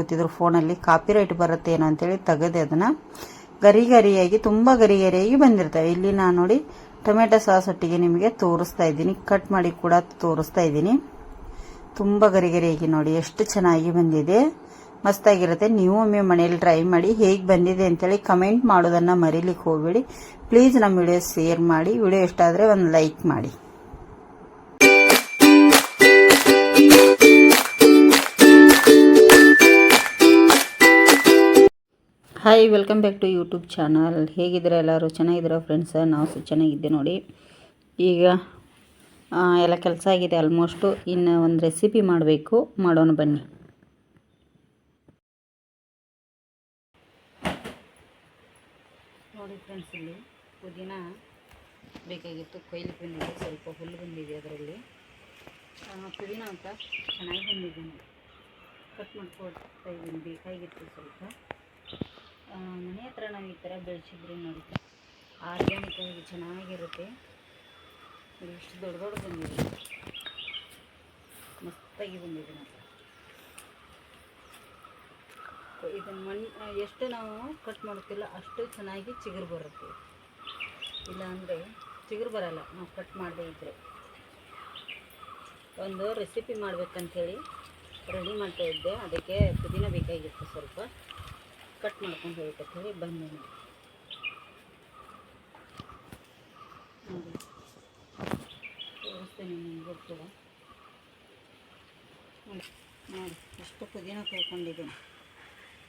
ಕೂತಿದ್ರು ಫೋನಲ್ಲಿ. ಕಾಪಿರೈಟ್ ಬರುತ್ತೆ ಏನೋ ಅಂತೇಳಿ ತೆಗೆದೆ ಅದನ್ನು ಗರಿ ಗರಿಯಾಗಿ ತುಂಬ ಗರಿ ಗರಿಯಾಗಿ ಬಂದಿರ್ತವೆ. ಇಲ್ಲಿ ನಾನು ನೋಡಿ ಟೊಮೆಟೊ ಸಾಸ್ ಒಟ್ಟಿಗೆ ನಿಮಗೆ ತೋರಿಸ್ತಾ ಇದ್ದೀನಿ. ಕಟ್ ಮಾಡಿ ಕೂಡ ತೋರಿಸ್ತಾ ಇದ್ದೀನಿ. ತುಂಬ ಗರಿ ಗರಿಯಾಗಿ ನೋಡಿ ಎಷ್ಟು ಚೆನ್ನಾಗಿ ಬಂದಿದೆ. ಮಸ್ತಾಗಿರುತ್ತೆ. ನೀವು ಒಮ್ಮೆ ಮನೇಲಿ ಟ್ರೈ ಮಾಡಿ ಹೇಗೆ ಬಂದಿದೆ ಅಂತೇಳಿ ಕಮೆಂಟ್ ಮಾಡೋದನ್ನು ಮರೀಲಿಕ್ಕೆ ಹೋಗಬೇಡಿ. ಪ್ಲೀಸ್ ನಮ್ಮ ವಿಡಿಯೋ ಶೇರ್ ಮಾಡಿ. ವಿಡಿಯೋ ಇಷ್ಟ ಆದರೆ ಒಂದು ಲೈಕ್ ಮಾಡಿ. Hi welcome back to YouTube channel ಹೇಗಿದ್ದೀರಾ ಎಲ್ಲರೂ? ಚೆನ್ನಾಗಿದ್ದೀರಾ ಫ್ರೆಂಡ್ಸ ನಾವು ಸಹ ಚೆನ್ನಾಗಿದ್ದೆ ನೋಡಿ. ಈಗ ಎಲ್ಲ ಕೆಲಸ ಆಗಿದೆ ಆಲ್ಮೋಸ್ಟು ಇನ್ನು ಒಂದು ರೆಸಿಪಿ ಮಾಡಬೇಕು. ಮಾಡೋಣ ಬನ್ನಿ. ನೋಡಿ ಫ್ರೆಂಡ್ಸ್ ಇಲ್ಲಿ ಪುದೀನ ಬೇಕಾಗಿತ್ತು. ಕೊಯ್ಲಿ ಬಂದಿದೆ. ಸ್ವಲ್ಪ ಹುಲ್ಲು ಬಂದಿದೆ ಅದರಲ್ಲಿ. ಪುದೀನ ಅಂತ ಚೆನ್ನಾಗಿ ಬಂದಿದ್ದೀನಿ ಕಟ್ ಮಾಡ್ಕೊಡ್ತಾ ಇದ್ದೀನಿ. ಬೇಕಾಗಿತ್ತು ಸ್ವಲ್ಪ. ಮನೆ ಹತ್ರ ನಾವು ಈ ಥರ ಬೆಳೆಸಿದ್ರೆ ನೋಡಿ. ಆರ್ಗ್ಯಾನಿಕ್ ಆಗಿ ಚೆನ್ನಾಗಿರುತ್ತೆ. ಇಷ್ಟು ದೊಡ್ಡ ದೊಡ್ಡ ಬಂದಿದೆ. ಮಸ್ತಾಗಿ ಬಂದಿದೆ ಮಾತ್ರ. ಇದನ್ನು ಮಣ್ಣು ಎಷ್ಟು ನಾವು ಕಟ್ ಮಾಡುತ್ತಿಲ್ಲ, ಅಷ್ಟು ಚೆನ್ನಾಗಿ ಚಿಗುರು ಬರುತ್ತೆ. ಇಲ್ಲ ಅಂದರೆ ಚಿಗುರು ಬರಲ್ಲ, ನಾವು ಕಟ್ ಮಾಡದೇ ಇದ್ದರೆ ಒಂದು ರೆಸಿಪಿ ಮಾಡಬೇಕಂತೇಳಿ ರೆಡಿ ಮಾಡ್ತಾ ಇದ್ದೆ. ಅದಕ್ಕೆ ಪುದೀನ ಬೇಕಾಗಿತ್ತು ಸ್ವಲ್ಪ. ಕಟ್ ಮಾಡ್ಕೊಂಡು ಹೋಗ್ಬೇಕಂತ ಬನ್ನಿ. ನೋಡಿ. ತೋರಿಸ್ತೇನೆ ನೋಡಿ ನೋಡಿ. ಎಷ್ಟು ಪುದೀನ ಕಳ್ಕೊಂಡಿದ್ದೀನಿ.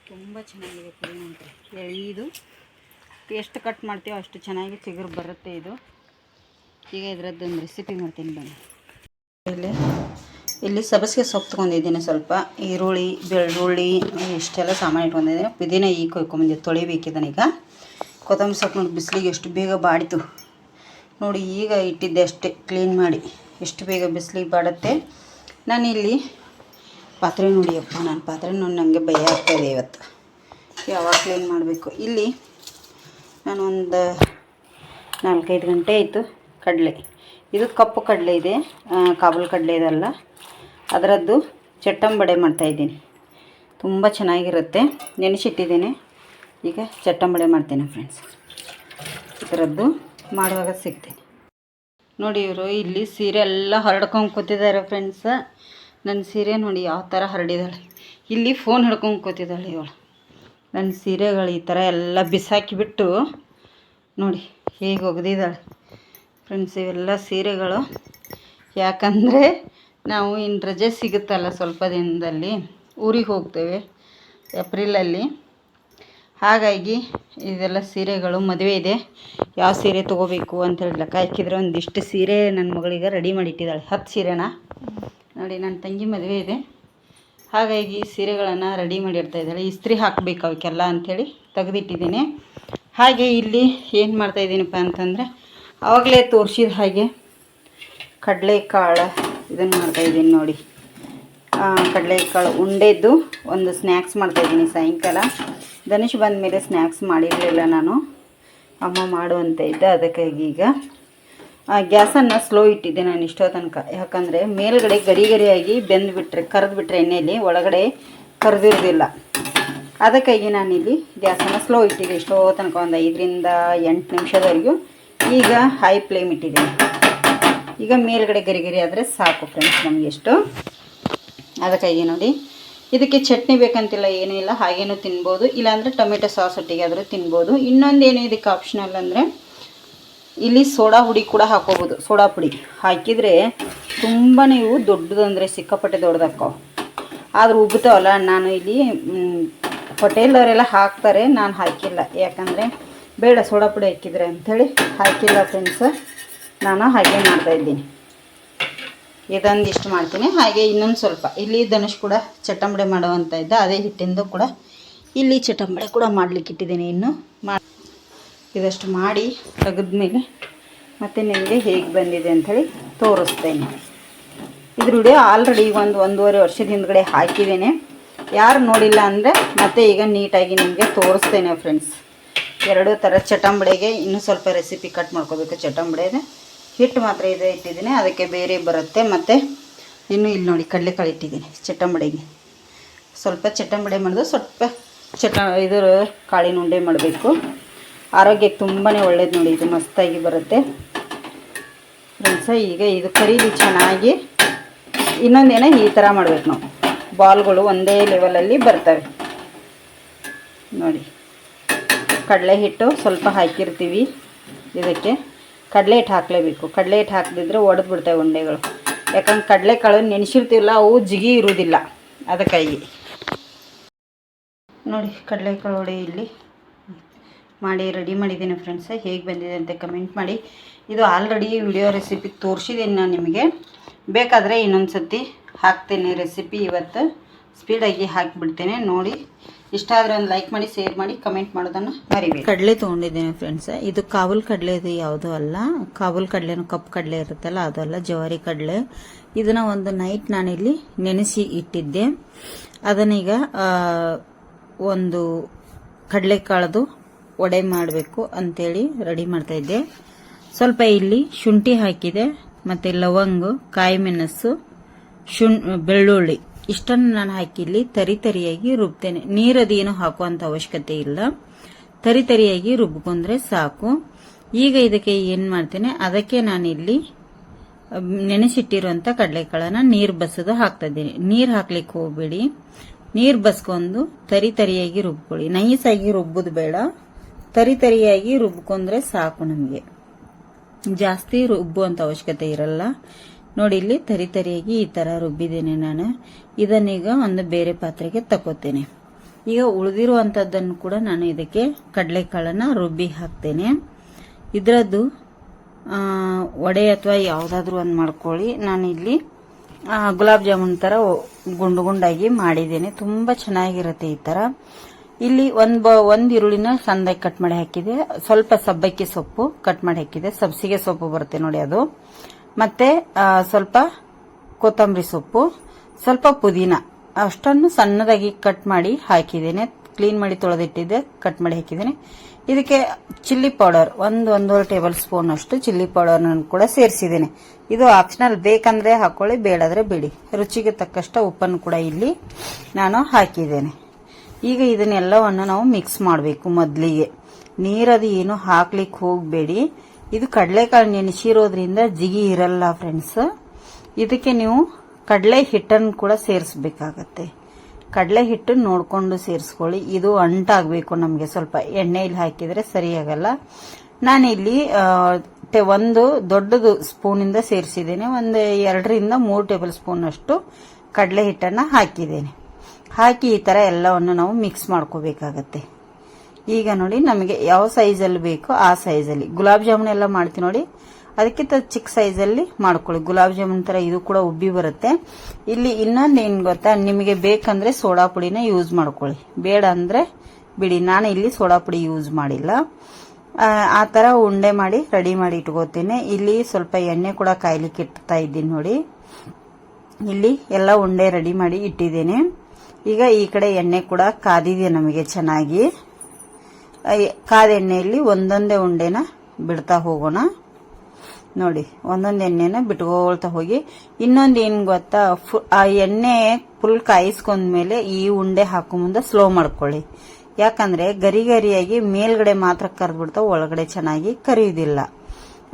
ತುಂಬ ಚೆನ್ನಾಗಿದೆ ಪುದೀನ ಅಂತ. ಎಳೀದು ಎಷ್ಟು ಕಟ್ ಮಾಡ್ತೀವೋ ಅಷ್ಟು ಚೆನ್ನಾಗಿ ಚಿಗುರು ಬರುತ್ತೆ ಇದು. ಈಗ ಇದರದ್ದೊಂದು ರೆಸಿಪಿ ಮಾಡ್ತೀನಿ ಬನ್ನಿ. ಇಲ್ಲಿ ಸಬ್ಬಸಿಗೆ ಸೊಪ್ಪು ತೊಗೊಂಡಿದ್ದೀನಿ ಸ್ವಲ್ಪ. ಈರುಳ್ಳಿ, ಬೆಳ್ಳುಳ್ಳಿ ಇಷ್ಟೆಲ್ಲ ಸಾಮಾನು ಇಟ್ಕೊಂಡಿದ್ದೀನಿ. ಪುದೀನ ಈಗ ಕೊಯ್ಕೊಂಬಂದಿ ತೊಳಿಬೇಕಿದ್ದಾನೆ ಈಗ. ಕೊತ್ತಂಬರಿ ಸೊಪ್ಪು ನೋಡಿ ಬಿಸಿಲಿಗೆ ಎಷ್ಟು ಬೇಗ ಬಾಡಿತು. ನೋಡಿ ಈಗ ಇಟ್ಟಿದ್ದೆ ಅಷ್ಟೇ, ಕ್ಲೀನ್ ಮಾಡಿ. ಎಷ್ಟು ಬೇಗ ಬಿಸಿಲಿಗೆ ಬಾಡುತ್ತೆ. ನಾನಿಲ್ಲಿ ಪಾತ್ರೆ ನೋಡಿಯಪ್ಪ, ನಾನು ಪಾತ್ರೆ ನೋಡಿ ನನಗೆ ಭಯ ಆಗ್ತಾಯಿದೆ ಇವತ್ತು. ಯಾವಾಗ ಕ್ಲೀನ್ ಮಾಡಬೇಕು? ಇಲ್ಲಿ ನಾನು ಒಂದು ನಾಲ್ಕೈದು ಗಂಟೆ ಆಯಿತು ಕಡಲೆ. ಇದು ಕಪ್ಪು ಕಡಲೆ ಇದೆ ಕಾಬೂಲ್ ಕಡಲೆ ಇದಲ್ಲ. ಅದರದ್ದು ಚಟ್ಟಂಬಡೆ ಮಾಡ್ತಾಯಿದ್ದೀನಿ ತುಂಬ ಚೆನ್ನಾಗಿರುತ್ತೆ. ನೆನೆಸಿಟ್ಟಿದ್ದೀನಿ. ಈಗ ಚಟ್ಟಂಬಡೆ ಮಾಡ್ತೀನಿ ಫ್ರೆಂಡ್ಸ್ ಇದರದ್ದು ಮಾಡುವಾಗ ಸಿಗ್ತೀನಿ. ನೋಡಿ ಇವರು, ಇಲ್ಲಿ ಸೀರೆ ಎಲ್ಲ ಹರಡ್ಕೊಂಡು ಕೂತಿದ್ದಾರೆ ಫ್ರೆಂಡ್ಸ ನನ್ನ ಸೀರೆ ನೋಡಿ ಯಾವ ಥರ ಹರಡಿದಾಳೆ ಇಲ್ಲಿ ಫೋನ್ ಹಿಡ್ಕೊಂಡು ಕೂತಿದ್ದಾಳೆ ಇವಳು. ನನ್ನ ಸೀರೆಗಳು ಈ ಥರ ಎಲ್ಲ ಬಿಸಾಕಿಬಿಟ್ಟು ನೋಡಿ ಹೇಗೆ ಒಗೆದಿದ್ದಾಳೆ. ಫ್ರೆಂಡ್ಸ್ ಇವೆಲ್ಲ ಸೀರೆಗಳು ಯಾಕಂದರೆ ನಾವು ಇನ್ನು ರಜೆ ಸಿಗುತ್ತಲ್ಲ ಸ್ವಲ್ಪ ದಿನದಲ್ಲಿ ಊರಿಗೆ ಹೋಗ್ತೇವೆ ಏಪ್ರಿಲಲ್ಲಿ. ಹಾಗಾಗಿ ಇದೆಲ್ಲ ಸೀರೆಗಳು ಮದುವೆ ಇದೆ. ಯಾವ ಸೀರೆ ತೊಗೋಬೇಕು ಅಂತೇಳಿ ಲೆಕ್ಕ ಹಾಕಿದ್ರೆ ಒಂದಿಷ್ಟು ಸೀರೆ ನನ್ನ ಮಗಳಿಗೆ ರೆಡಿ ಮಾಡಿಟ್ಟಿದ್ದಾಳೆ. ಹತ್ತು ಸೀರೆನ? ನೋಡಿ, ನನ್ನ ತಂಗಿ ಮದುವೆ ಇದೆ. ಹಾಗಾಗಿ ಸೀರೆಗಳನ್ನು ರೆಡಿ ಮಾಡಿರ್ತಾ ಇದ್ದಾಳೆ. ಇಸ್ತ್ರಿ ಹಾಕಬೇಕು ಅವಕ್ಕೆಲ್ಲ ಅಂಥೇಳಿ ತೆಗೆದಿಟ್ಟಿದ್ದೀನಿ. ಹಾಗೆ ಇಲ್ಲಿ ಏನು ಮಾಡ್ತಾಯಿದ್ದೀನಪ್ಪ ಅಂತಂದರೆ ಆವಾಗಲೇ ತೋರಿಸಿದ ಹಾಗೆ ಕಡಲೆಕಾಳು ಇದನ್ನು ಮಾಡ್ತಾಯಿದ್ದೀನಿ ನೋಡಿ. ಕಡಲೆಕಾಳು ಉಂಡೆದ್ದು ಒಂದು ಸ್ನ್ಯಾಕ್ಸ್ ಮಾಡ್ತಾಯಿದ್ದೀನಿ ಸಾಯಂಕಾಲ. ಧನುಷ್ ಬಂದ ಮೇಲೆ ಸ್ನ್ಯಾಕ್ಸ್ ಮಾಡಿರಲಿಲ್ಲ ನಾನು. ಅಮ್ಮ ಮಾಡು ಅಂತ ಇದ್ದೆ, ಅದಕ್ಕಾಗಿ ಈಗ. ಗ್ಯಾಸನ್ನು ಸ್ಲೋ ಇಟ್ಟಿದ್ದೆ ನಾನು ಇಷ್ಟೋ ತನಕ. ಯಾಕಂದರೆ ಮೇಲ್ಗಡೆ ಗರಿ ಗರಿಯಾಗಿ ಬೆಂದುಬಿಟ್ರೆ, ಕರೆದ್ಬಿಟ್ರೆ ಎಣ್ಣೆಯಲ್ಲಿ ಒಳಗಡೆ ಕರೆದಿರೋದಿಲ್ಲ. ಅದಕ್ಕಾಗಿ ನಾನಿಲ್ಲಿ ಗ್ಯಾಸನ್ನು ಸ್ಲೋ ಇಟ್ಟಿದ್ದೆ ಇಷ್ಟೋ ತನಕ, ಒಂದು ಐದರಿಂದ ಎಂಟು ನಿಮಿಷದವರೆಗೂ. ಈಗ ಹೈ ಫ್ಲೇಮ್ ಇಟ್ಟಿದ್ದೀನಿ. ಈಗ ಮೇಲ್ಗಡೆ ಗರಿ ಗರಿ ಆದರೆ ಸಾಕು ಫ್ರೆಂಡ್ಸ್ ನಮಗೆ ಎಷ್ಟು. ಅದಕ್ಕಾಗಿ ನೋಡಿ. ಇದಕ್ಕೆ ಚಟ್ನಿ ಬೇಕಂತಿಲ್ಲ, ಏನೂ ಇಲ್ಲ. ಹಾಗೇನೂ ತಿನ್ಬೋದು. ಇಲ್ಲಾಂದರೆ ಟೊಮೆಟೊ ಸಾಸ್ ಒಟ್ಟಿಗೆ ಆದರೂ ತಿನ್ಬೋದು. ಏನು ಇದಕ್ಕೆ ಆಪ್ಷನಲ್ ಅಂದರೆ, ಇಲ್ಲಿ ಸೋಡಾ ಹುಡಿ ಕೂಡ ಹಾಕೋಬೋದು. ಸೋಡಾ ಪುಡಿ ಹಾಕಿದರೆ ತುಂಬ ನೀವು ದೊಡ್ಡದಂದರೆ ಸಿಕ್ಕಾಪಟ್ಟೆ ದೊಡ್ಡದಾಕ್ಕವು ಆದರೂ ಉಬ್ಬುತ್ತವಲ್ಲ, ನಾನು ಇಲ್ಲಿ ಹೋಟೆಲ್ದವರೆಲ್ಲ ಹಾಕ್ತಾರೆ. ನಾನು ಹಾಕಿಲ್ಲ. ಯಾಕಂದರೆ ಬೇಡ ಸೋಡಾ ಪುಡಿ ಹಾಕಿದ್ರೆ ಅಂಥೇಳಿ ಹಾಕಿಲ್ಲ ಫ್ರೆಂಡ್ಸ್ ನಾನು ಹಾಗೆ ಮಾಡ್ತಾ ಮಾಡ್ತಾಯಿದ್ದೀನಿ ಇದೊಂದಿಷ್ಟು ಮಾಡ್ತೀನಿ. ಹಾಗೆ ಇನ್ನೊಂದು ಸ್ವಲ್ಪ. ಇಲ್ಲಿ ಧನುಷ್ ಕೂಡ ಚಟಂಬಡೆ ಮಾಡುವಂಥ ಇದ್ದ, ಅದೇ ಹಿಟ್ಟಿಂದು ಕೂಡ ಇಲ್ಲಿ ಚಟಂಬಡೆ ಕೂಡ ಮಾಡ್ಲಿಕ್ಕೆ ಇಟ್ಟಿದ್ದೀನಿ ಇನ್ನು. ಮಾ ಇದಷ್ಟು ಮಾಡಿ ತೆಗೆದ್ಮೇಲೆ ಮತ್ತು ನಿಮಗೆ ಹೇಗೆ ಬಂದಿದೆ ಅಂಥೇಳಿ ತೋರಿಸ್ತೇನೆ. ಇದ್ರ ವಿಡಿಯೋ ಆಲ್ರೆಡಿ ಒಂದು ಒಂದೂವರೆ ವರ್ಷದ ಹಿಂದ್ಗಡೆ ಹಾಕಿದ್ದೇನೆ. ಯಾರು ನೋಡಿಲ್ಲ ಅಂದರೆ ಮತ್ತೆ ಈಗ ನೀಟಾಗಿ ನಿಮಗೆ ತೋರಿಸ್ತೇನೆ ಫ್ರೆಂಡ್ಸ್ ಎರಡೂ ಥರ ಚಟಂಬಡೆಗೆ ಇನ್ನೂ ಸ್ವಲ್ಪ ರೆಸಿಪಿ ಕಟ್ ಮಾಡ್ಕೋಬೇಕು. ಚಟಂಬಡೆದೆ ಹಿಟ್ಟು ಮಾತ್ರ ಇದೆ ಇಟ್ಟಿದ್ದೀನಿ. ಅದಕ್ಕೆ ಬೇರೆ ಬರುತ್ತೆ. ಮತ್ತು ಇನ್ನು ಇಲ್ಲಿ ನೋಡಿ ಕಡಲೆಕಾಳು ಇಟ್ಟಿದ್ದೀನಿ ಚಟ್ಟಂಬಡೆಗೆ. ಸ್ವಲ್ಪ ಚಟ್ಟಂಬಡೆ ಮಾಡಿದ್ರೆ ಸ್ವಲ್ಪ ಚಟ ಇದು ಕಾಳಿನ ಉಂಡೆ ಮಾಡಬೇಕು. ಆರೋಗ್ಯಕ್ಕೆ ತುಂಬಾ ಒಳ್ಳೇದು ನೋಡಿ, ಇದು ಮಸ್ತಾಗಿ ಬರುತ್ತೆ. ಫ್ರೆಂಡ್ಸ, ಈಗ ಇದು ಕರೀಲಿ ಚೆನ್ನಾಗಿ ಇನ್ನೊಂದೇನ ಈ ಥರ ಮಾಡಬೇಕು ನಾವು. ಬಾಲ್ಗಳು ಒಂದೇ ಲೆವೆಲಲ್ಲಿ ಬರ್ತವೆ. ನೋಡಿ, ಕಡಲೆ ಹಿಟ್ಟು ಸ್ವಲ್ಪ ಹಾಕಿರ್ತೀವಿ ಇದಕ್ಕೆ. ಕಡಲೆ ಹಿಟ್ಟು ಹಾಕಲೇಬೇಕು. ಕಡಲೆ ಹಿಟ್ಟು ಹಾಕದಿದ್ರೆ ಒಡೆದು ಬಿಡ್ತವೆ ಉಂಡೆಗಳು. ಯಾಕಂದ್ರೆ ಕಡಲೆಕಾಳು ನೆನೆಸಿರ್ತೀವಲ್ಲ ಅವು ಜಿಗಿ ಇರುವುದಿಲ್ಲ ಅದಕ್ಕಾಗಿ. ನೋಡಿ ಕಡಲೆಕಾಳು ಒಡೆ ಇಲ್ಲಿ ಮಾಡಿ ರೆಡಿ ಮಾಡಿದ್ದೀನಿ ಫ್ರೆಂಡ್ಸ್ ಹೇಗೆ ಬಂದಿದೆ ಅಂತ ಕಮೆಂಟ್ ಮಾಡಿ. ಇದು ಆಲ್ರೆಡಿ ವಿಡಿಯೋ ರೆಸಿಪಿ ತೋರಿಸಿದ್ದೀನಿ ನಾನು ನಿಮಗೆ. ಬೇಕಾದರೆ ಇನ್ನೊಂದು ಸರ್ತಿ ಹಾಕ್ತೇನೆ ರೆಸಿಪಿ ಇವತ್ತು. ಸ್ಪೀಡಾಗಿ ಹಾಕಿಬಿಡ್ತೇನೆ. ನೋಡಿ ಇಷ್ಟ ಆದರೆ ಒಂದು ಲೈಕ್ ಮಾಡಿ ಶೇರ್ ಮಾಡಿ ಕಮೆಂಟ್ ಮಾಡೋದನ್ನು ಮರಿಬೇಡಿ. ಕಡಲೆ ತಗೊಂಡಿದ್ದೀನಿ ಫ್ರೆಂಡ್ಸ್ ಇದು ಕಾಬೂಲ್ ಕಡಲೆ ಇದು ಯಾವುದೂ ಅಲ್ಲ. ಕಾಬೂಲ್ ಕಡಲೆನೂ ಕಪ್ಪು ಕಡಲೆ ಇರುತ್ತಲ್ಲ, ಅದು ಅಲ್ಲ, ಜವಾರಿ ಕಡಲೆ. ಇದನ್ನ ಒಂದು ನೈಟ್ ನಾನಿಲ್ಲಿ ನೆನೆಸಿ ಇಟ್ಟಿದ್ದೆ. ಅದನ್ನೀಗ ಒಂದು ಒಂದು ಕಡಲೆಕಾಳದು ವಡೆ ಮಾಡಬೇಕು ಅಂತೇಳಿ ರೆಡಿ ಮಾಡ್ತಾ ಇದ್ದೆ. ಸ್ವಲ್ಪ ಇಲ್ಲಿ ಶುಂಠಿ ಹಾಕಿದೆ, ಮತ್ತು ಲವಂಗು, ಕಾಯಿ ಮೆಣಸು ಶುಂ ಬೆಳ್ಳುಳ್ಳಿ. ಇಷ್ಟನ್ನು ನಾನು ಹಾಕಿ ಇಲ್ಲಿ ತರಿ ತರಿಯಾಗಿ ರುಬ್ತೇನೆ. ನೀರದೇನು ಹಾಕುವಂತ ಅವಶ್ಯಕತೆ ಇಲ್ಲ. ತರಿ ತರಿಯಾಗಿ ರುಬ್ಕೊಂಡ್ರೆ ಸಾಕು. ಈಗ ಇದಕ್ಕೆ ಏನು ಮಾಡ್ತೇನೆ, ಅದಕ್ಕೆ ನಾನಿಲ್ಲಿ ನೆನೆಸಿಟ್ಟಿರುವಂಥ ಕಡಲೆಕಾಳನ್ನ ನೀರು ಬಸದು ಹಾಕ್ತಾ ಇದ್ದೀನಿ ನೀರು ಹಾಕ್ಲಿಕ್ಕೆ ಹೋಗ್ಬೇಡಿ. ನೀರು ಬಸ್ಕೊಂಡು ತರಿ ತರಿಯಾಗಿ ರುಬ್ಕೊಳ್ಳಿ. ನೈಸಾಗಿ ರುಬ್ಬೋದು ಬೇಡ. ತರಿ ತರಿಯಾಗಿ ರುಬ್ಕೊಂಡ್ರೆ ಸಾಕು ನಮಗೆ. ಜಾಸ್ತಿ ರುಬ್ಬುವಂತ ಅವಶ್ಯಕತೆ ಇರಲ್ಲ. ನೋಡಿ ಇಲ್ಲಿ ತರಿ ತರಿಯಾಗಿ ಈ ತರ ರುಬ್ಬಿದ್ದೀನಿ ನಾನು. ಇದನ್ನೀಗ ಒಂದು ಬೇರೆ ಪಾತ್ರೆಗೆ ತಕೋತೇನೆ ಈಗ ಉಳಿದಿರುವಂತದ್ದನ್ನು ಕೂಡ ನಾನು ಇದಕ್ಕೆ ಕಡಲೆಕಾಳನ್ನ ರುಬ್ಬಿ ಹಾಕ್ತೇನೆ. ಇದರದ್ದು ವಡೆ ಅಥವಾ ಯಾವುದಾದ್ರೂ ಒಂದು ಮಾಡ್ಕೊಳ್ಳಿ. ನಾನು ಇಲ್ಲಿ ಗುಲಾಬ್ ಜಾಮೂನ್ ತರ ಗುಂಡು ಗುಂಡಾಗಿ ಮಾಡಿದ್ದೇನೆ. ತುಂಬಾ ಚೆನ್ನಾಗಿರುತ್ತೆ ಈ ತರ. ಇಲ್ಲಿ ಒಂದ್ ಬ, ಒಂದ್ ಈರುಳ್ಳಿನ ಸಣ್ಣದಾಗಿ ಕಟ್ ಮಾಡಿ ಹಾಕಿದೆ. ಸ್ವಲ್ಪ ಸಬ್ಬಕ್ಕಿ ಸೊಪ್ಪು ಕಟ್ ಮಾಡಿ ಹಾಕಿದೆ. ಸಬ್ಸಿಗೆ ಸೊಪ್ಪು ಬರುತ್ತೆ ನೋಡಿ ಅದು. ಮತ್ತೆ ಸ್ವಲ್ಪ ಕೊತ್ತಂಬರಿ ಸೊಪ್ಪು, ಸ್ವಲ್ಪ ಪುದೀನ. ಅಷ್ಟನ್ನು ಸಣ್ಣದಾಗಿ ಕಟ್ ಮಾಡಿ ಹಾಕಿದ್ದೇನೆ. ಕ್ಲೀನ್ ಮಾಡಿ ತೊಳೆದಿಟ್ಟಿದ್ದೆ ಕಟ್ ಮಾಡಿ ಹಾಕಿದ್ದೇನೆ. ಇದಕ್ಕೆ ಚಿಲ್ಲಿ ಪೌಡರ್ ಒಂದು ಒಂದೂವರೆ ಟೇಬಲ್ ಸ್ಪೂನ್ ಅಷ್ಟು ಚಿಲ್ಲಿ ಪೌಡರ್ ಕೂಡ ಸೇರಿಸಿದ್ದೇನೆ. ಇದು ಆಪ್ಷನಲ್ ಬೇಕಂದ್ರೆ ಹಾಕೊಳ್ಳಿ, ಬೇಡಾದ್ರೆ ಬಿಡಿ. ರುಚಿಗೆ ತಕ್ಕಷ್ಟ ಉಪ್ಪನ್ನು ಕೂಡ ಇಲ್ಲಿ ನಾನು ಹಾಕಿದ್ದೇನೆ. ಈಗ ಇದನ್ನೆಲ್ಲವನ್ನು ನಾವು ಮಿಕ್ಸ್ ಮಾಡಬೇಕು ಮೊದಲಿಗೆ. ನೀರದು ಏನು ಹಾಕ್ಲಿಕ್ಕೆ ಹೋಗಬೇಡಿ. ಇದು ಕಡಲೆಕಾಳು ನೆನೆಸಿರೋದ್ರಿಂದ ಜಿಗಿ ಇರಲ್ಲ ಫ್ರೆಂಡ್ಸ್ ಇದಕ್ಕೆ ನೀವು ಕಡಲೆ ಹಿಟ್ಟನ್ನು ಕೂಡ ಸೇರಿಸ್ಬೇಕಾಗತ್ತೆ. ಕಡಲೆ ಹಿಟ್ಟು ನೋಡಿಕೊಂಡು ಸೇರಿಸ್ಕೊಳ್ಳಿ. ಇದು ಅಂಟಾಗಬೇಕು ನಮಗೆ. ಸ್ವಲ್ಪ ಎಣ್ಣೆಯಲ್ಲಿ ಹಾಕಿದರೆ ಸರಿಯಾಗಲ್ಲ. ನಾನಿಲ್ಲಿ ಒಂದು ದೊಡ್ಡದು ಸ್ಪೂನಿಂದ ಸೇರಿಸಿದ್ದೇನೆ. ಒಂದು ಎರಡರಿಂದ ಮೂರು ಟೇಬಲ್ ಸ್ಪೂನ್ ಅಷ್ಟು ಕಡಲೆ ಹಿಟ್ಟನ್ನು ಹಾಕಿದ್ದೇನೆ. ಹಾಕಿ ಈ ಥರ ಎಲ್ಲವನ್ನು ನಾವು ಮಿಕ್ಸ್ ಮಾಡ್ಕೋಬೇಕಾಗತ್ತೆ. ಈಗ ನೋಡಿ ನಮಗೆ ಯಾವ ಸೈಜಲ್ಲಿ ಬೇಕೋ ಆ ಸೈಜಲ್ಲಿ ಗುಲಾಬ್ ಜಾಮೂನ್ ಎಲ್ಲ ಮಾಡ್ತೀವಿ ನೋಡಿ. ಅದಕ್ಕಿಂತ ಚಿಕ್ಕ ಸೈಜಲ್ಲಿ ಮಾಡ್ಕೊಳ್ಳಿ. ಗುಲಾಬ್ ಜಾಮೂನ್ ತರ ಇದು ಕೂಡ ಉಬ್ಬಿ ಬರುತ್ತೆ. ಇಲ್ಲಿ ಇನ್ನೊಂದು ಏನು ಗೊತ್ತಾ? ನಿಮಗೆ ಬೇಕಂದ್ರೆ ಸೋಡಾ ಪುಡಿನ ಯೂಸ್ ಮಾಡ್ಕೊಳ್ಳಿ. ಬೇಡ ಅಂದ್ರೆ ಬಿಡಿ. ನಾನು ಇಲ್ಲಿ ಸೋಡಾ ಪುಡಿ ಯೂಸ್ ಮಾಡಿಲ್ಲ. ಆ, ಥರ ಉಂಡೆ ಮಾಡಿ ರೆಡಿ ಮಾಡಿ ಇಟ್ಕೋತೀನಿ. ಇಲ್ಲಿ ಸ್ವಲ್ಪ ಎಣ್ಣೆ ಕೂಡ ಕಾಯ್ಲಿಕ್ಕೆ ಇಡ್ತಾ ಇದ್ದೀನಿ ನೋಡಿ. ಇಲ್ಲಿ ಎಲ್ಲ ಉಂಡೆ ರೆಡಿ ಮಾಡಿ ಇಟ್ಟಿದ್ದೀನಿ. ಈಗ ಈ ಕಡೆ ಎಣ್ಣೆ ಕೂಡ ಕಾದಿದೆ ನಮಗೆ? ಚೆನ್ನಾಗಿ. ಆ, ಕಾದ ಎಣ್ಣೆಯಲ್ಲಿ ಒಂದೊಂದೇ ಉಂಡೆನ ಬಿಡ್ತಾ ಹೋಗೋಣ. ನೋಡಿ ಒಂದೊಂದು ಎಣ್ಣೆನ ಬಿಟ್ಕೊಳ್ತಾ ಹೋಗಿ. ಇನ್ನೊಂದು ಏನು ಗೊತ್ತಾ ಆ ಎಣ್ಣೆ ಫುಲ್ ಕಾಯಿಸ್ಕೊಂಡ್ಮೇಲೆ ಈ ಉಂಡೆ ಹಾಕೋ ಮುಂದೆ ಸ್ಲೋ ಮಾಡ್ಕೊಳ್ಳಿ. ಯಾಕಂದ್ರೆ ಗರಿ ಗರಿಯಾಗಿ ಮೇಲ್ಗಡೆ ಮಾತ್ರ ಕರೆದ್ಬಿಡ್ತಾವ ಒಳಗಡೆ ಚೆನ್ನಾಗಿ ಕರಿಯುವುದಿಲ್ಲ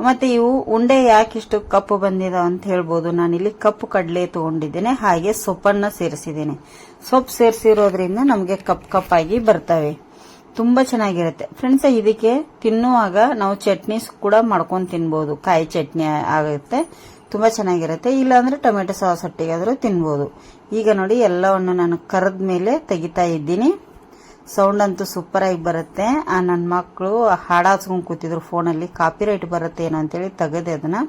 ಮತ್ತೆ ಇವು ಉಂಡೆ ಯಾಕಿಷ್ಟು ಕಪ್ಪು ಬಂದಿದಾವ ಅಂತ ಹೇಳ್ಬೋದು. ನಾನಿಲ್ಲಿ ಕಪ್ಪು ಕಡಲೆ ತಗೊಂಡಿದ್ದೇನೆ ಹಾಗೆ ಸೊಪ್ಪನ್ನ ಸೇರಿಸಿದ್ದೇನೆ. ಸೊಪ್ಪು ಸೇರಿಸಿರೋದ್ರಿಂದ ನಮಗೆ ಕಪ್ ಕಪ್ಪಾಗಿ ಬರ್ತವೆ. ತುಂಬಾ ಚೆನ್ನಾಗಿರುತ್ತೆ. ಫ್ರೆಂಡ್ಸ್ ಇದಕ್ಕೆ ತಿನ್ನುವಾಗ ನಾವು ಚಟ್ನೀಸ್ ಕೂಡ ಮಾಡ್ಕೊಂಡು ತಿನ್ಬೋದು. ಕಾಯಿ ಚಟ್ನಿ ಆಗುತ್ತೆ, ತುಂಬಾ ಚೆನ್ನಾಗಿರುತ್ತೆ. ಇಲ್ಲಾಂದ್ರೆ ಟೊಮೆಟೊ ಸಾಸ್ ಒಟ್ಟಿಗಾದ್ರೂ ತಿನ್ಬೋದು. ಈಗ ನೋಡಿ, ಎಲ್ಲವನ್ನು ನಾನು ಕರೆದ ಮೇಲೆ ತೆಗಿತಾ ಇದ್ದೀನಿ. ಸೌಂಡ್ ಅಂತೂ ಸೂಪರ್ ಆಗಿ ಬರುತ್ತೆ. ಆ ನನ್ನ ಮಕ್ಕಳು ಹಾಡಾಸ್ಕೊಂಡು ಕೂತಿದ್ರು ಫೋನಲ್ಲಿ ಕಾಪಿರೈಟ್ ಬರುತ್ತೆ ಏನೋ ಅಂತೇಳಿ ತೆಗೆದೆ ಅದನ್ನ.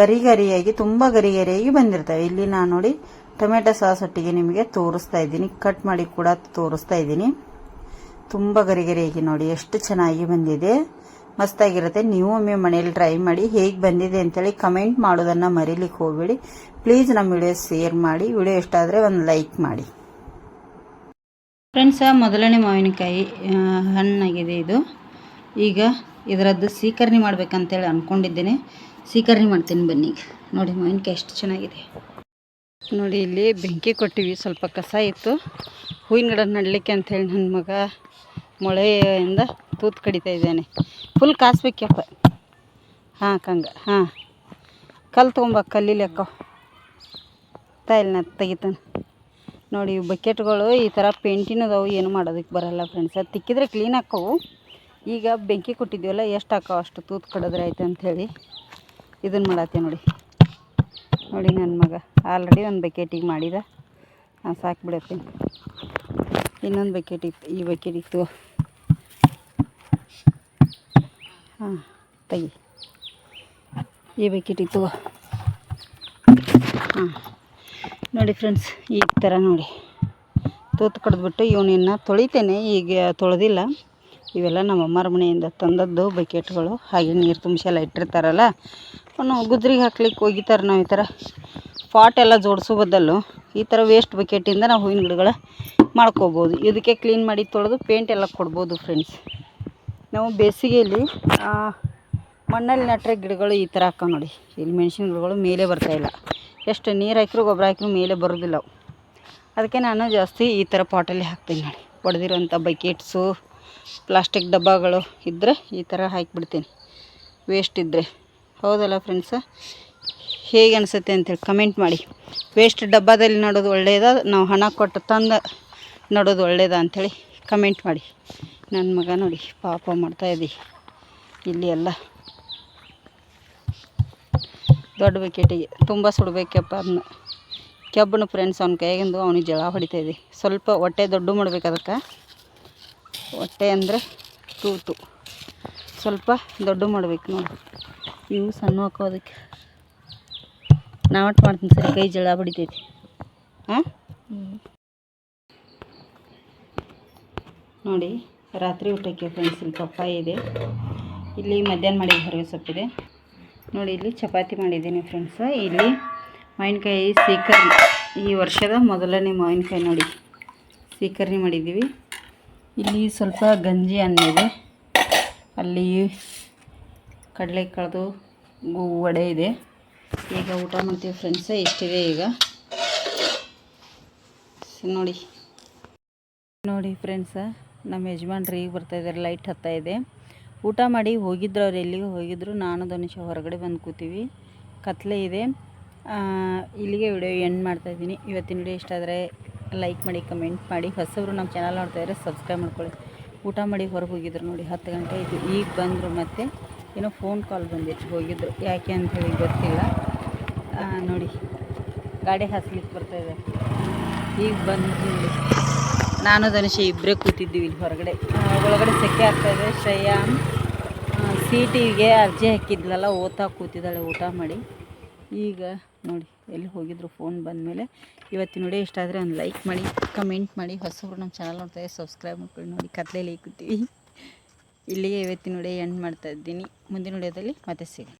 ಗರಿ ಗರಿಯಾಗಿ, ತುಂಬಾ ಗರಿ ಗರಿಯಾಗಿ ಬಂದಿರ್ತವೆ. ಇಲ್ಲಿ ನಾನು ನೋಡಿ, ಟೊಮೆಟೊ ಸಾಸ್ ಒಟ್ಟಿಗೆ ನಿಮಗೆ ತೋರಿಸ್ತಾ ಇದ್ದೀನಿ. ಕಟ್ ಮಾಡಿ ಕೂಡ ತೋರಿಸ್ತಾ ಇದ್ದೀನಿ. ತುಂಬಾ ಗರಿಗರಿಯಾಗಿ ನೋಡಿ, ಎಷ್ಟು ಚೆನ್ನಾಗಿ ಬಂದಿದೆ. ಮಸ್ತಾಗಿರುತ್ತೆ. ನೀವು ಒಮ್ಮೆ ಮನೇಲಿ ಟ್ರೈ ಮಾಡಿ, ಹೇಗೆ ಬಂದಿದೆ ಅಂತೇಳಿ ಕಮೆಂಟ್ ಮಾಡೋದನ್ನ ಮರೀಲಿಕ್ಕೆ ಹೋಗಬೇಡಿ. ಪ್ಲೀಸ್ ನಮ್ಮ ವಿಡಿಯೋ ಶೇರ್ ಮಾಡಿ. ವಿಡಿಯೋ ಇಷ್ಟ ಆದರೆ ಒಂದು ಲೈಕ್ ಮಾಡಿ. ಫ್ರೆಂಡ್ಸ ಮೊದಲನೇ ಮಾವಿನಕಾಯಿ ಹಣ್ಣಾಗಿದೆ ಇದು. ಈಗ ಇದರದ್ದು ಸೀಕರ್ಣಿ ಮಾಡ್ಬೇಕಂತೇಳಿ ಅಂದ್ಕೊಂಡಿದ್ದೇನೆ ಸೀಕರ್ಣಿ ಮಾಡ್ತೀನಿ ಬನ್ನಿ. ನೋಡಿ, ಮಾವಿನಕಾಯಿ ಎಷ್ಟು ಚೆನ್ನಾಗಿದೆ. ನೋಡಿ, ಇಲ್ಲಿ ಬೆಂಕಿ ಕೊಟ್ಟಿವಿ, ಸ್ವಲ್ಪ ಕಸ ಇತ್ತು. ಹೂವಿನ ಗಿಡ ನಡಲಿಕ್ಕೆ ಅಂಥೇಳಿ ನನ್ನ ಮಗ ಮೊಳೆಯಿಂದ ತೂತು ಕಡಿತಾ ಇದ್ದಾನೆ. ಫುಲ್ ಕಾಸ್ಬೇಕಪ್ಪ ಹಾಂ, ಕಂಗ, ಹಾಂ. ಕಲ್ಲು ತೊಗೊಂಬ ಕಲ್ಲಿಲಿ ಅಕ್ಕ ತಾಯಿಲ್ ನಾ ತೆಗಿತಾನೆ. ನೋಡಿ ಬಕೆಟ್ಗಳು ಈ ಥರ ಪೇಂಟಿನ ಅದಾವು, ಏನು ಮಾಡೋದಕ್ಕೆ ಬರಲ್ಲ ಫ್ರೆಂಡ್ಸ್ ಅದು ತಿಕ್ಕಿದ್ರೆ ಕ್ಲೀನ್ ಹಾಕೋವು. ಈಗ ಬೆಂಕಿ ಕೊಟ್ಟಿದ್ದೀವಲ್ಲ ಎಷ್ಟು ಹಾಕೋ ಅಷ್ಟು ತೂತು ಕಡಿದ್ರೆ ಆಯ್ತು ಅಂಥೇಳಿ ಇದನ್ನು ಮಾಡತ್ತೆ ನೋಡಿ. ನೋಡಿ ನನ್ನ ಮಗ. ಆಲ್ರೆಡಿ ಒಂದು ಬಕೆಟಿಗೆ ಮಾಡಿದ. ನಾನು ಸಾಕು ಬಿಡತ್ತೀನಿ. ಇನ್ನೊಂದು ಬಕೆಟ್ ಇತ್ತು. ಈ ಬಕೆಟ್ ಇತ್ತು. ಹಾಂ, ತೆಗಿ. ಈ ಬಕೆಟ್ ಇತ್ತು. ಹಾಂ. ನೋಡಿ ಫ್ರೆಂಡ್ಸ್ ಈ ಥರ ನೋಡಿ. ತೂತು ಕಡ್ದುಬಿಟ್ಟು ಇವನನ್ನು ತೊಳಿತೇನೆ. ಈಗ ತೊಳೆದಿಲ್ಲ. ಇವೆಲ್ಲ ನಮ್ಮ ಅಮ್ಮರ ಮನೆಯಿಂದ ತಂದದ್ದು ಬಕೆಟ್ಗಳು ಹಾಗೆ ನೀರು ತುಂಬಿಸಿ ಎಲ್ಲ ಇಟ್ಟಿರ್ತಾರಲ್ಲ. ಅವನು ಗುದ್ರಿಗೆ ಹಾಕ್ಲಿಕ್ಕೆ ಒಗಿತಾರೆ ನಾವು ಈ ಥರ ಪಾಟ್ ಎಲ್ಲ ಜೋಡಿಸೋ ಬದಲು. ಈ ಥರ ವೇಸ್ಟ್ ಬಕೆಟಿಂದ ನಾವು ಹೂವಿನ ಗಿಡಗಳ ಮಾಡ್ಕೋಬೋದು. ಇದಕ್ಕೆ ಕ್ಲೀನ್ ಮಾಡಿ ತೊಳೆದು ಪೇಂಟ್ ಎಲ್ಲ ಕೊಡ್ಬೋದು ಫ್ರೆಂಡ್ಸ್ ನಾವು ಬೇಸಿಗೆಯಲ್ಲಿ ಮಣ್ಣಲ್ಲಿ ನೆಟ್ಟರೆ ಗಿಡಗಳು ಈ ಥರ ಹಾಕೋ ನೋಡಿ. ಇಲ್ಲಿ ಮೆಣಸಿನ ಗಿಡಗಳು ಮೇಲೆ ಬರ್ತಾಯಿಲ್ಲ ಎಷ್ಟು ನೀರು ಹಾಕಿದ್ರು ಗೊಬ್ಬರ ಹಾಕಿರೋ ಮೇಲೆ ಬರೋದಿಲ್ಲ ಅದಕ್ಕೆ ನಾನು ಜಾಸ್ತಿ ಈ ಥರ ಪಾಟಲ್ಲಿ ಹಾಕ್ತೀನಿ ನೋಡಿ. ಒಡೆದಿರೋಂಥ ಬಕೆಟ್ಸು ಪ್ಲಾಸ್ಟಿಕ್ ಡಬ್ಬಗಳು ಇದ್ದರೆ ಈ ಥರ ಹಾಕಿಬಿಡ್ತೀನಿ. ವೇಸ್ಟ್ ಇದ್ದರೆ ಹೌದಲ್ಲ ಫ್ರೆಂಡ್ಸ ಹೇಗೆ ಅನಿಸುತ್ತೆ ಅಂತೇಳಿ ಕಮೆಂಟ್ ಮಾಡಿ. ವೇಸ್ಟ್ ಡಬ್ಬದಲ್ಲಿ ನಡೋದು ಒಳ್ಳೆಯದಾ ನಾವು ಹಣ ಕೊಟ್ಟು ತಂದು ನಡೋದು ಒಳ್ಳೆಯದಾ ಅಂಥೇಳಿ ಕಮೆಂಟ್ ಮಾಡಿ. ನನ್ನ ಮಗ ನೋಡಿ, ಪಾಪ ಮಾಡ್ತಾಯಿದ್ದಿ ಇಲ್ಲಿ ಎಲ್ಲ ದೊಡ್ಡ ಬಕೆಟಿಗೆ ತುಂಬ ಸುಡಬೇಕಪ್ಪ ಅದನ್ನ ಕೆಬ್ಬನು ಫ್ರೆಂಡ್ಸ್ ಅವ್ನ ಕೈಗಿಂದು ಅವನಿಗೆ ಜಳ ಹೊಡಿತಾಯಿದೆ ಸ್ವಲ್ಪ ಹೊಟ್ಟೆ ದೊಡ್ಡ ಮಾಡ್ಬೇಕು ಅದಕ್ಕೆ. ಹೊಟ್ಟೆ ಅಂದರೆ ತೂತು. ಸ್ವಲ್ಪ ದೊಡ್ಡ ಮಾಡ್ಬೇಕು ನೋಡಿ. ಇವು ಸಣ್ಣ ಹಾಕೋ ಅದಕ್ಕೆ. ನಾವಟ್ಟು ಮಾಡ್ತೀನಿ ಸರಿ, ಕೈ ಜಳ ಬಡಿತೈತಿ. ಹಾಂ? ನೋಡಿ, ರಾತ್ರಿ ಊಟಕ್ಕೆ ಫ್ರೆಂಡ್ಸ್ ಇಲ್ಲಿ ಪಪ್ಪಾಯಿ ಇದೆ. ಇಲ್ಲಿ ಮಧ್ಯಾಹ್ನ ಮಾಡಿದ ಹೊರಗೆ ಸೊಪ್ಪಿದೆ ನೋಡಿ, ಇಲ್ಲಿ ಚಪಾತಿ ಮಾಡಿದ್ದೀನಿ ಫ್ರೆಂಡ್ಸ್ ಇಲ್ಲಿ ಮಾವಿನಕಾಯಿ ಸೀಕರ್ಣಿ. ಈ ವರ್ಷದ ಮೊದಲನೇ ಮಾವಿನಕಾಯಿ ನೋಡಿ. ಸೀಕರ್ಣಿ ಮಾಡಿದ್ದೀವಿ. ಇಲ್ಲಿ ಸ್ವಲ್ಪ ಗಂಜಿ ಅನ್ನ ಇದೆ. ಅಲ್ಲಿ ಕಡಲೆ ಕಳೆದು ವಡೆ ಇದೆ. ಈಗ ಊಟ ಮಾಡ್ತೀವಿ ಫ್ರೆಂಡ್ಸೇ ಇಷ್ಟಿದೆ ಈಗ? ನೋಡಿ. ನೋಡಿ ಫ್ರೆಂಡ್ಸ ನಮ್ಮ ಯಜಮಾನ್ರು ಈಗ ಬರ್ತಾ ಇದ್ದಾರೆ ಲೈಟ್ ಹತ್ತಾ ಇದೆ. ಊಟ ಮಾಡಿ ಹೋಗಿದ್ರು ಅವ್ರು, ಎಲ್ಲಿಗೆ ಹೋಗಿದ್ರು? ನಾನು, ಧನುಷ ಹೊರಗಡೆ ಬಂದು ಕೂತೀವಿ. ಕತ್ಲೆ ಇದೆ. ಇಲ್ಲಿಗೆ ವಿಡಿಯೋ ಎಂಡ್ ಮಾಡ್ತಾಯಿದ್ದೀನಿ ಇವತ್ತಿನ ವಿಡಿಯೋ ಇಷ್ಟ ಆದರೆ ಲೈಕ್ ಮಾಡಿ ಕಮೆಂಟ್ ಮಾಡಿ. ಹೊಸಬ್ರು ನಮ್ಮ ಚಾನಲ್ ನೋಡ್ತಾಯಿದ್ರೆ ಸಬ್ಸ್ಕ್ರೈಬ್ ಮಾಡ್ಕೊಳ್ಳಿ. ಊಟ ಮಾಡಿ ಹೊರಗೆ ಹೋಗಿದ್ರು ನೋಡಿ, ಹತ್ತು ಗಂಟೆ ಆಯಿತು. ಈಗ ಬಂದರು ಮತ್ತೆ ಏನೋ ಫೋನ್ ಕಾಲ್ ಬಂದಿತ್ತು, ಹೋಗಿದ್ರು. ಯಾಕೆ ಅಂಥೇಳಿ ಗೊತ್ತಿಲ್ಲ. ನೋಡಿ, ಗಾಡಿ ಹಾಸ್ಲಿಕ್ಕೆ ಬರ್ತಾಯಿದೆ ಈಗ ಬಂದು ನಾನು ಧನುಷ ಇಬ್ಬರೇ ಕೂತಿದ್ದೀವಿ ಇಲ್ಲಿ ಹೊರಗಡೆ. ಒಳಗಡೆ ಸೆಕೆ ಆಗ್ತಾಯಿದೆ ಶ್ರೇಯಾ ಸೀಟಿಗೆ ಅರ್ಜಿ ಹಾಕಿದ್ಲಲ್ಲ, ಓದ್ತಾ ಕೂತಿದ್ದಾಳೆ, ಊಟ ಮಾಡಿ. ಈಗ ನೋಡಿ, ಎಲ್ಲಿ ಹೋಗಿದ್ರು ಫೋನ್ ಬಂದಮೇಲೆ. ಇವತ್ತಿನ ನೋಡಿ, ಇಷ್ಟ ಆದರೆ ಒಂದು ಲೈಕ್ ಮಾಡಿ ಕಮೆಂಟ್ ಮಾಡಿ. ಹೊಸಬ್ರು ನಮ್ಮ ಚಾನಲ್ ನೋಡ್ತಾ ಸಬ್ಸ್ಕ್ರೈಬ್ ಮಾಡ್ಕೊಳ್ಳಿ. ನೋಡಿ ಕತ್ಲೇಲಿ ಕೂತೀವಿ ಇಲ್ಲಿಗೆ ಇವತ್ತಿನ ವಿಡಿಯೋ ಎಂಡ್ ಮಾಡ್ತಾ ಇದ್ದೀನಿ. ಮುಂದಿನ ವಿಡಿಯೋದಲ್ಲಿ ಮತ್ತೆ ಸಿಗೋಣ.